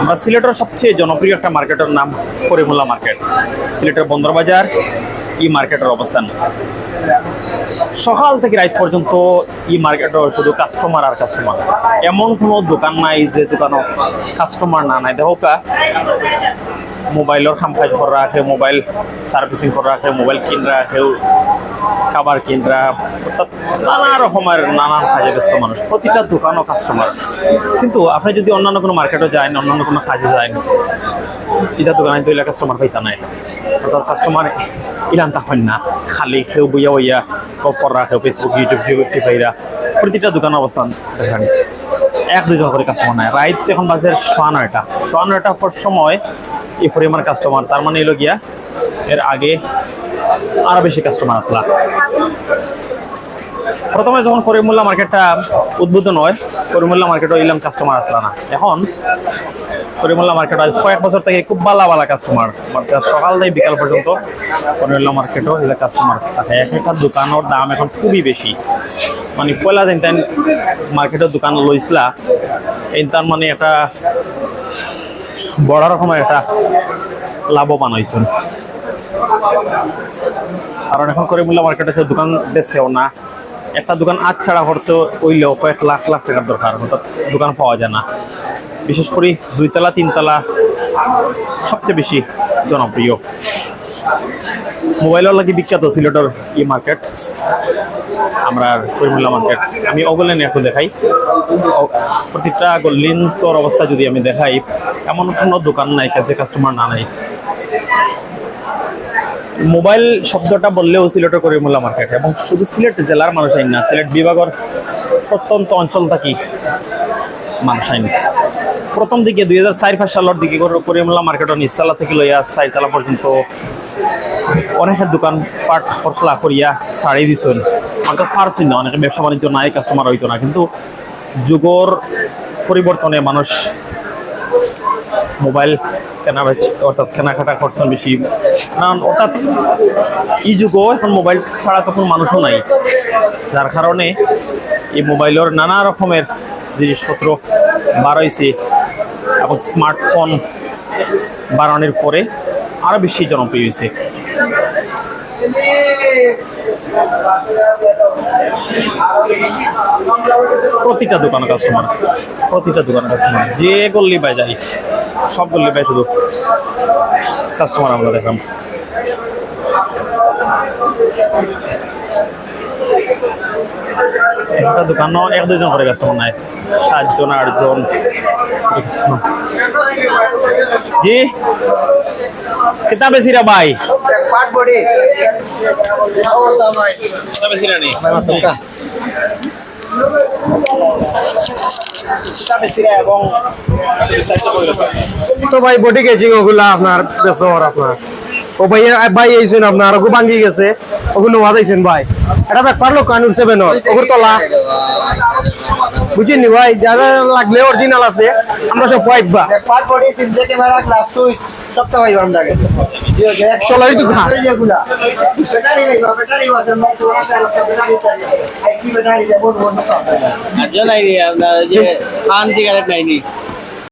আমরা সিলেটের সবচেয়ে জনপ্রিয় একটা মার্কেটের নাম করিমুল্লা মার্কেট। সিলেটের বন্দরবাজার ই মার্কেটের অবস্থান। সকাল থেকে রাত পর্যন্ত ই মার্কেটের শুধু কাস্টমার আর কাস্টমার এমন কোনো দোকান নাই যে দোকানও কাস্টমার না নাই। দেখো কা মোবাইলের কাম কাজ রাখে মোবাইল সার্ভিসিং করে রাখে মোবাইল কিন রাখে খাবার কিনরা অর্থাৎ নানা রকমের নানান কাজে ব্যস্ত মানুষ প্রতিটা দোকানও কাস্টমার কিন্তু আপনি যদি অন্যান্য কোনো মার্কেটে যান অন্যান্য কোনো কাজে যান এটা দোকানে তো এলাকা কাস্টমার পাইতা নাই। অর্থাৎ কাস্টমার ইলান্তা হন না। খালি কেউ বইয়া বইয়া কপর রাখে ফেসবুক ইউটিউব টিউব পাইরা প্রতিটা দোকান অবস্থান দেখেন। এক দুজন করে কাস্টমার নাই। রাইত এখন বাজে সোয়া নয়টা সোয়া নয়টা পর সময় এই কাস্টমার তার মানে এলো গিয়া এর আগে আরও বেশি কাস্টমার আসলা। প্রথমে যখন করিমুল্লা মার্কেটটা উদ্বোধন হয় করিমুল্লা মার্কেটও ইলাম কাস্টমার আসলা না। এখন করিমুল্লা মার্কেট আজ কয়েক বছর থেকে খুব বালা বালা কাস্টমার সকাল থেকে বিকাল পর্যন্ত করিমুল্লা মার্কেটও এগুলো কাস্টমার থাকে। এক একটা দোকানের দাম এখন খুবই বেশি। মানে পয়লা তাই মার্কেটের দোকান লইছিলা এই তার মানে একটা বড় রকমের একটা লাভবান হয়েছেন। কারণ এখন করে করিমুল্লা মার্কেটে সে দোকান বেচছেও না। একটা দোকান আজ ছাড়া করতে ওইলেও কয়েক লাখ লাখ টাকার দরকার, অর্থাৎ দোকান পাওয়া যায় না। বিশেষ করে দুইতলা তিনতলা সবচেয়ে বেশি জনপ্রিয়। মোবাইলের লাগি বিখ্যাত সিলেটের ই মার্কেট আমরা করিমুল্লা মার্কেট আমি অগলেন একটু দেখাই। প্রতিটা গল্লিন্তর অবস্থা যদি আমি দেখাই, এমন কোনো দোকান নাই যে কাস্টমার না নাই। মোবাইল শব্দটা বললেও সিলেটের করিমুল্লা মার্কেট এবং শুধু সিলেট জেলার মানুষ আইন না, সিলেট বিভাগের প্রত্যন্ত অঞ্চল থাকি মানুষ আইন। প্রথম দিকে দুই হাজার চার পাঁচ সালের দিকে করে- করিমুল্লা মার্কেটের নিচতলা থেকে লইয়া চারতলা পর্যন্ত অনেকের দোকান পাট ফসলা করিয়া ছাড়িয়ে দিছেন। অর্থাৎ পারছেন না, অনেকে ব্যবসা বাণিজ্য নাই কাস্টমার হইতো না, কিন্তু যুগর পরিবর্তনে মানুষ মোবাইল কেনা অর্থাৎ কেনাকাটা করছেন বেশি। কারণ অর্থাৎ এই যুগও এখন মোবাইল ছাড়া তখন মানুষও নাই। যার কারণে এই মোবাইলের নানা রকমের জিনিসপত্র বার এবং স্মার্টফোন বাড়ানোর পরে আরও বেশি জনপ্রিয় হয়েছে। প্রতিটা দোকান কাস্টমার প্রতিটা দোকান কাস্টমার যে গল্লি বাই যাই, সব গল্লি বাই শুধু কাস্টমার আমরা দেখলাম। একটা দোকান এক দুজন করে কাস্টমার নাই, সাতজন, আটজন জি? কিতা বেশি রে ভাই? পাট তো ভাই বডি কেজিং ওগুলা আপনার বেসর আপনার। ও ভাই ভাই আইছেন আপনার ওগু ভাঙ্গি গেছে। ওগুলো ওয়াদাইছেন ভাই। এটা ব্যাগ পারল কানুর সেভেন ওগুর তলা। বুঝিনি ভাই যারা লাগলে অরিজিনাল আছে আমরা সব হোয়াইট বা। সবটা পাইব আমরা ষোলোই দোকান যেগুলা ব্যাটারি নেই ব্যাটারি আছে ব্যাটারি দেবো আপনার যে পান সিগারেট নাই নি